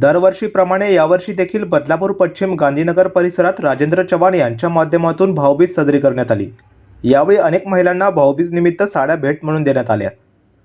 दरवर्षीप्रमाणे यावर्षी देखील बदलापूर पश्चिम गांधीनगर परिसरात राजेंद्र चव्हाण यांच्या माध्यमातून भाऊबीज साजरी करण्यात आली. यावेळी अनेक महिलांना भाऊबीज निमित्त साड्या भेट म्हणून देण्यात आल्या.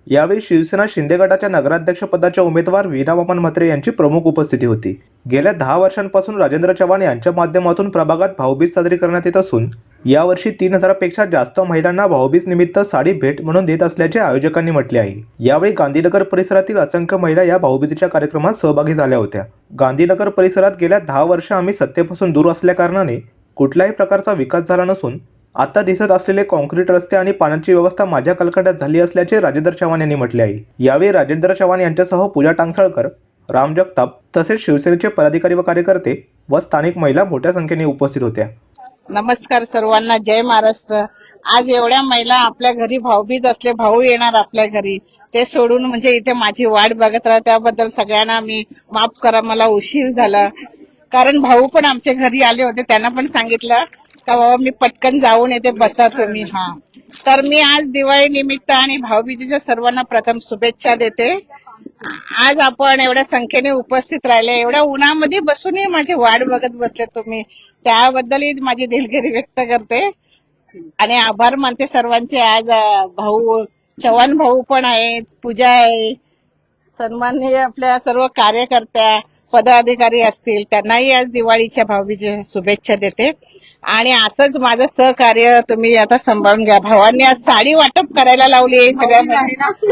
यावेळी शिवसेना शिंदे गटाच्या नगराध्यक्षपदाच्या उमेदवार वीणा वामन म्हात्रे यांची प्रमुख उपस्थिती होती. गेल्या दहा वर्षांपासून राजेंद्र चव्हाण यांच्या माध्यमातून प्रभागात भाऊबीज साजरी करण्यात येत असून यावर्षी तीन हजारापेक्षा जास्त महिलांना भाऊबीज निमित्त साडी भेट म्हणून देत असल्याचे आयोजकांनी म्हटले आहे. यावेळी गांधीनगर परिसरातील असंख्य महिला या भाऊबीजेच्या कार्यक्रमात सहभागी झाल्या होत्या. गांधीनगर परिसरात गेल्या दहा वर्ष आम्ही सत्तेपासून दूर असल्याकारणाने कुठल्याही प्रकारचा विकास झाला नसून आता दिसत असलेले कॉन्क्रीट रस्ते आणि पाण्याची व्यवस्था माझ्या कलकत्यात झाली असल्याचे राजेंद्र चव्हाण यांनी म्हटले आहे. यावेळी राजेंद्र चव्हाण यांच्यासह पूजा टांगसाळकर राम जगताप तसेच शिवसेनेचे पदाधिकारी व कार्यकर्ते व स्थानिक महिला मोठ्या संख्येने उपस्थित होत्या. नमस्कार सर्वांना जय महाराष्ट्र. आज एवढ्या महिला आपल्या घरी भाऊबीज असले भाऊ येणार आपल्या घरी. ते सोडून म्हणजे इथे माझी वाट बघत राहा त्याबद्दल सगळ्यांना मी माफ करा मला उशीर झाला. कारण भाऊ पण आमच्या घरी आले होते त्यांना पण सांगितलं का बाबा मी पटकन जाऊन येते बसा तुम्ही हा. तर मी आज दिवाळी निमित्त आणि भाऊबीजेच्या सर्वांना प्रथम शुभेच्छा देते. आज आपण एवढ्या संख्येने उपस्थित राहिले एवढ्या उन्हामध्ये बसूनही माझी वाट बघत बसले तुम्ही. त्याबद्दलही माझी दिलगिरी व्यक्त करते. आणि आभार मानते सर्वांचे. आज भाऊ चव्हाण भाऊ पण आहेत पूजा आहे. सन्माननीय आपल्या सर्व कार्यकर्त्या पदाधिकारी असतील त्यांनाही आज दिवाळीच्या भाऊबीजेच्या शुभेच्छा देते. आणि असंच माझं सहकार्य तुम्ही आता सांभाळून घ्या. भावांनी आज साडी वाटप करायला लावली आहे सगळ्या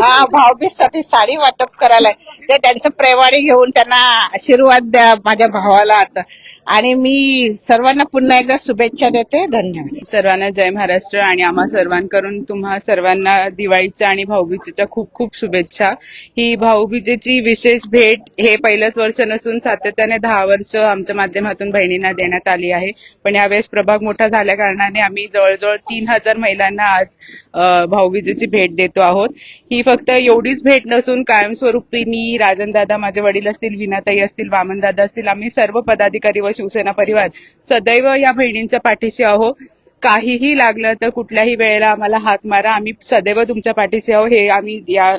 हा भाऊबीजसाठी साडी वाटप करायला ते त्यांचं प्रेवाडी घेऊन त्यांना आशीर्वाद द्या माझ्या भावाला आता. आणि मी सर्वांना पुन्हा एकदा शुभेच्छा देते. धन्यवाद. सर्वांना जय महाराष्ट्र आणि आम्हा सर्वांकडून तुम्हा सर्वांना दिवाळीच्या आणि भाऊबीजेच्या खूप खूप शुभेच्छा. ही भाऊबीजेची विशेष भेट हे पहिलंच वर्ष नसून सातत्याने दहा वर्ष आमच्या माध्यमातून बहिणींना देण्यात आली आहे. पण यावेळेस प्रभाग मोठा झाल्या कारणाने आम्ही जवळजवळ तीन हजार महिलांना आज भाऊबीजेची भेट देतो आहोत. ही फक्त एवढीच भेट नसून कायमस्वरूपी मी राजन दादा माझे वडील असतील विनाताई असतील वामन दादा असतील आम्ही सर्व पदाधिकारी व शिवसेना परिवार सदैव या बहिणींच्या पाठीशी आहो काहीही लागलं तर कुठल्याही वेळेला आम्हाला हाक मारा. आम्ही सदैव तुमच्या पाठीशी आहो हे आम्ही या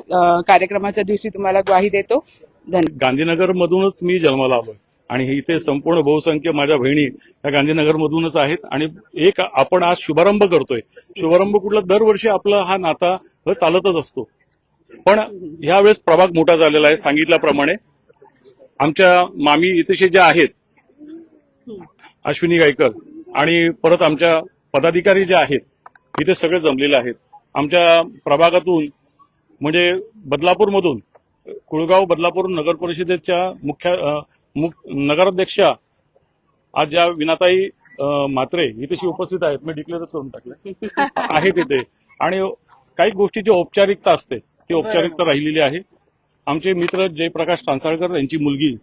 कार्यक्रमाच्या दिवशी तुम्हाला ग्वाही देतो. धन्यवाद. गांधीनगर मधूनच मी जन्माला आलोय आणि इथे संपूर्ण बहुसंख्य माझ्या बहिणी या गांधीनगर मधूनच आहेत आणि एक आपण आज शुभारंभ करतोय. शुभारंभ कुठला? दरवर्षी आपला हा नाता चालतच असतो. पण यावेळेस प्रभाग मोठा झालेला आहे सांगितल्याप्रमाणे. आमच्या मामी इथे ज्या आहेत अश्विनी गायकर आणि परत आमच्या पदाधिकारी जे आहेत इथे सगळे जमलेले आहेत. आमच्या प्रभागातून म्हणजे बदलापूरमधून कुळगाव बदलापूर नगर परिषदेच्या मुख्य मुख- नगराध्यक्षा आज ज्या विनाताई अ, म्हात्रे इथेशी उपस्थित आहेत मी डिक्लेअरच करून टाकलं आहेत इथे. आणि काही गोष्टीची औपचारिकता असते. ती औपचारिकता राहिलेली आहे. आमचे मित्र जयप्रकाश टांसाळकर यांची मुलगी.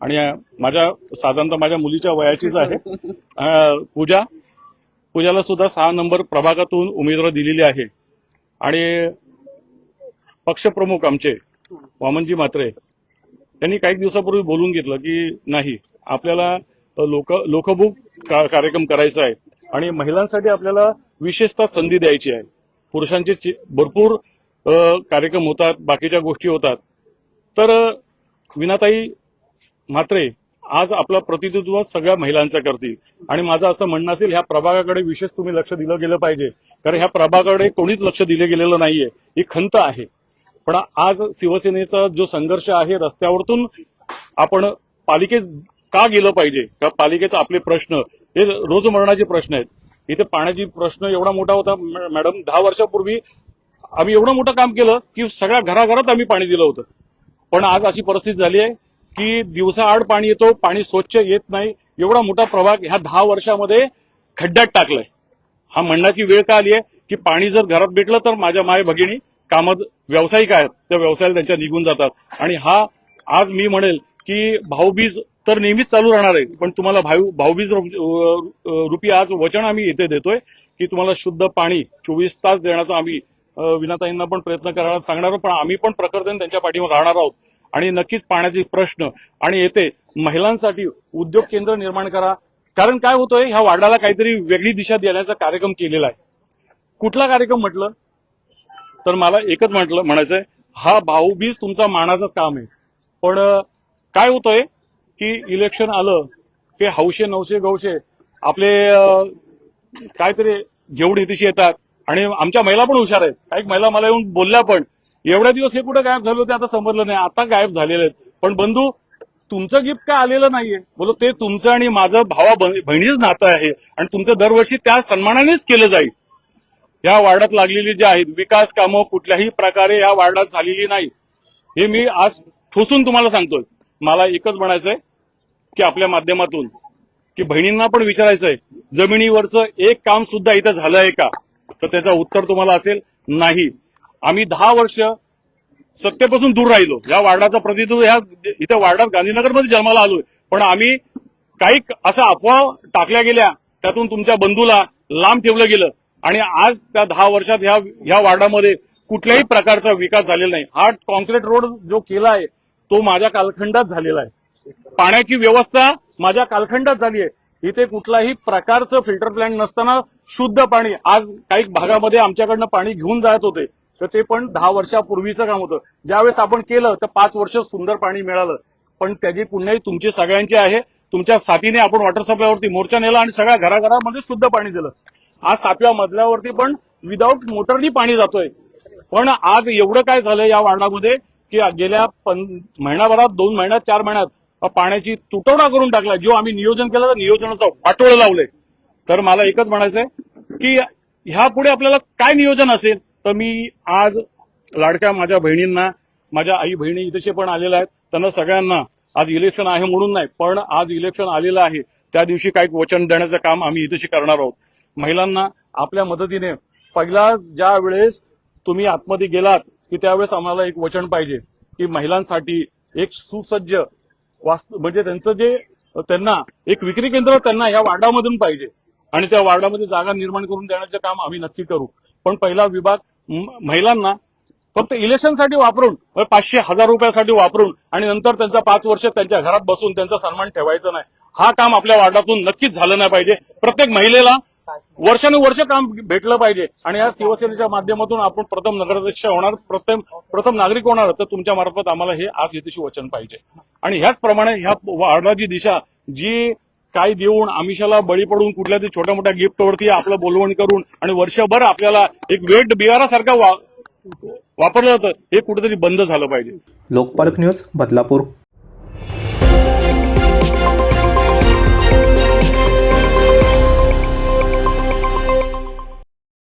आणि माझ्या साधारणतः माझ्या मुलीच्या वयाचीच आहे. पूजा. पूजाला सुद्धा सहा नंबर प्रभागातून उमेदवार दिलेली आहे. आणि पक्षप्रमुख आमचे वामनजी म्हात्रे त्यांनी काही दिवसापूर्वी बोलून घेतलं की नाही आपल्याला लोक लोकभूक का- कार्यक्रम करायचा आहे. आणि महिलांसाठी आपल्याला विशेषतः संधी द्यायची आहे. पुरुषांचे भरपूर कार्यक्रम होतात बाकीच्या गोष्टी होतात. तर विनाताई म्हात्रे आज आपला प्रतिनिधित्व सगळ्या महिलांचं करतील. आणि माझं असं म्हणणं असेल ह्या प्रभागाकडे विशेष तुम्ही लक्ष दिलं गेलं पाहिजे. कारण ह्या प्रभागाकडे कोणीच लक्ष दिलं गेलेलं नाहीये. ही खंत आहे. पण आज शिवसेनेचा जो संघर्ष आहे रस्त्यावरतून आपण पालिकेत का गेलं पाहिजे? का पालिकेचा आपले प्रश्न हे रोजमरणाचे प्रश्न आहेत. इथे पाण्याची प्रश्न एवढा मोठा होता मॅडम दहा वर्षापूर्वी आम्ही एवढं मोठं काम केलं की सगळ्या घराघरात आम्ही पाणी दिलं होतं. पण आज अशी परिस्थिती झाली आहे की दिवसाआड पाणी येतो पाणी स्वच्छ येत नाही. एवढा मोठा प्रभाग ह्या दहा वर्षामध्ये खड्ड्यात टाकलाय. हा म्हणण्याची वेळ का आली आहे की पाणी जर घरात भेटलं तर माझ्या माय भगिनी कामात व्यावसायिक आहेत त्या व्यवसायाला त्यांच्या निघून जातात. आणि हा आज मी म्हणेल की भाऊबीज तर नेहमीच चालू राहणार आहे पण तुम्हाला भाऊ भाऊबीज रुपी आज वचन आम्ही इथे देतोय की तुम्हाला शुद्ध पाणी चोवीस तास देण्याचा आम्ही विनाताईंना पण प्रयत्न करायला सांगणार आहोत. पण आम्ही पण प्रकर्तन त्यांच्या पाठीवर राहणार आहोत. आणि नक्कीच पाण्याचे प्रश्न आणि येथे महिलांसाठी उद्योग केंद्र निर्माण करा. कारण काय होतंय ह्या वार्डाला काहीतरी वेगळी दिशा देण्याचा कार्यक्रम केलेला आहे. कुठला कार्यक्रम म्हटलं? तर मला एकच म्हटलं म्हणायचंय हा भाऊबीज तुमचा मानाचं काम आहे. पण काय होतंय की इलेक्शन आलं की हौशे नवशे गवशे आपले काहीतरी घेऊन इथेशी येतात. आणि आमच्या महिला पण हुशार आहेत. काही महिला मला येऊन बोलल्या पण एवढ्या दिवस हे कुठे गायब झाले होते आता समजलं नाही. आता गायब झालेले आहेत. पण बंधू तुमचं गिफ्ट काय आलेलं नाहीये? बोलो ते तुमचं आणि माझं भावा बहिणीच नातं आहे आणि तुमचं दरवर्षी त्या सन्मानानेच केलं जाईल. या वार्डात लागलेली जी आहेत विकास कामं कुठल्याही प्रकारे या वार्डात झालेली नाही. हे मी आज ठोसून तुम्हाला सांगतोय. मला एकच म्हणायचंय की आपल्या माध्यमातून की बहिणींना पण विचारायचंय जमिनीवरचं एक काम सुद्धा इथं झालंय का? तर त्याचं उत्तर तुम्हाला असेल नाही. आम्ही दहा वर्ष सत्तेपासून दूर राहिलो. या वार्डाचं प्रतिनिधित्व ह्या इथं वार्डात गांधीनगरमध्ये जन्माला आलोय. पण आम्ही काही असा अफवा टाकल्या गेल्या त्यातून तुमच्या बंधूला लांब ठेवलं गेलं. आणि आज त्या दहा वर्षात ह्या ह्या वार्डामध्ये कुठल्याही प्रकारचा विकास झालेला नाही. हा कॉन्क्रीट रोड जो केला आहे तो माझ्या कालखंडात झालेला आहे. पाण्याची व्यवस्था माझ्या कालखंडात झाली आहे. इथे कुठलाही प्रकारचं फिल्टर प्लॅन्ट नसताना शुद्ध पाणी आज काही भागामध्ये आमच्याकडनं पाणी घेऊन जात होते तर ते पण दहा वर्षापूर्वीचं काम होतं. ज्यावेळेस आपण केलं तर पाच वर्ष सुंदर पाणी मिळालं. पण त्याची पुण्याही तुमची सगळ्यांची आहे. तुमच्या साथीने आपण वॉटर सप्लायवरती मोर्चा नेला आणि सगळ्या घराघरामध्ये शुद्ध पाणी दिलं. आज सातव्या मजल्यावरती पण विदाऊट मोटरनी पाणी जातोय. पण आज एवढं काय झालं या वार्डामध्ये की गेल्या महिनाभरात दोन महिन्यात चार महिन्यात पाण्याची तुटवडा करून टाकला. जो आम्ही नियोजन केलं तर नियोजनाचं वाटोळं लावलंय तर मला एकच म्हणायचंय की ह्या पुढे आपल्याला काय नियोजन असेल? तर मी आज लाडक्या माझ्या बहिणींना माझ्या आई बहिणी इथे पण आलेल्या आहेत. त्यांना सगळ्यांना आज इलेक्शन आहे म्हणून नाही पण आज इलेक्शन आलेलं आहे. त्या दिवशी काही वचन देण्याचं काम आम्ही इथेशी करणार आहोत. महिलांना आपल्या मदतीने पहिला ज्या वेळेस तुम्ही आतमध्ये गेलात की त्यावेळेस आम्हाला एक वचन पाहिजे की महिलांसाठी एक सुसज्ज वास्तू म्हणजे त्यांचं जे त्यांना एक विक्री केंद्र त्यांना या वार्डामधून पाहिजे. आणि त्या वार्डामध्ये जागा निर्माण करून देण्याचं काम आम्ही नक्की करू. पण पहिला विभाग महिलांना फक्त इलेक्शनसाठी वापरून पाचशे हजार रुपयासाठी वापरून आणि नंतर त्यांचा पाच वर्ष त्यांच्या घरात बसून त्यांचा सन्मान ठेवायचा नाही. हा काम आपल्या वार्डातून नक्कीच झालं नाही पाहिजे. प्रत्येक महिलेला वर्षानुवर्ष काम भेटलं पाहिजे. आणि या शिवसेनेच्या माध्यमातून आपण प्रथम नगराध्यक्ष होणार प्रथम प्रथम नागरिक होणार तर तुमच्या मार्फत आम्हाला हे आज येथेशी वचन पाहिजे. आणि ह्याच प्रमाणे ह्या वार्डाची दिशा जी काय देऊन आमिषाला बळी पडून कुठल्या तरी छोट्या मोठ्या गिफ्टवरती आपलं बोलवण करून आणि वर्षभर आपल्याला एक वेट बिहारासारखा वा वापरलं जातं हे कुठेतरी बंद झालं पाहिजे. लोकपालक न्यूज बदलापूर.